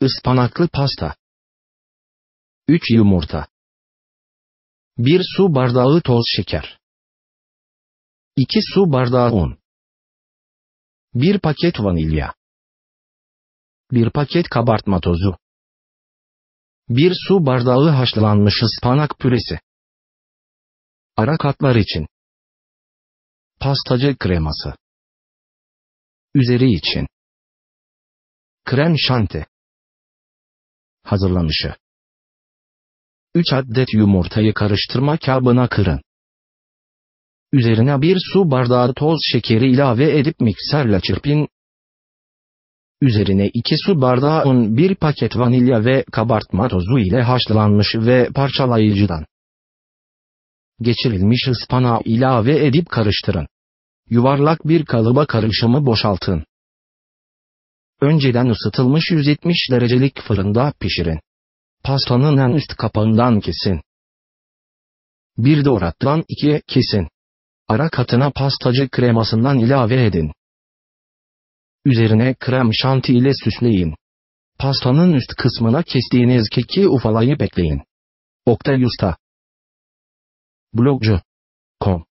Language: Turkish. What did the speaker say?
Ispanaklı pasta. 3 yumurta. 1 su bardağı toz şeker. 2 su bardağı un. 1 paket vanilya. 1 paket kabartma tozu. 1 su bardağı haşlanmış ıspanak püresi. Ara katlar için. Pastacı kreması. Üzeri için. Krem şanti. Hazırlanışı. 3 adet yumurtayı karıştırma kabına kırın. Üzerine bir su bardağı toz şekeri ilave edip mikserle çırpın. Üzerine 2 su bardağı un, 1 paket vanilya ve kabartma tozu ile haşlanmış ve parçalayıcıdan geçirilmiş ıspanağı ilave edip karıştırın. Yuvarlak bir kalıba karışımı boşaltın. Önceden ısıtılmış 170 derecelik fırında pişirin. Pastanın en üst kapağından kesin. Bir de orattan ikiye kesin. Ara katına pastacı kremasından ilave edin. Üzerine krem şanti ile süsleyin. Pastanın üst kısmına kestiğiniz keki ufalayıp ekleyin. Oktay Usta Blogcu. Com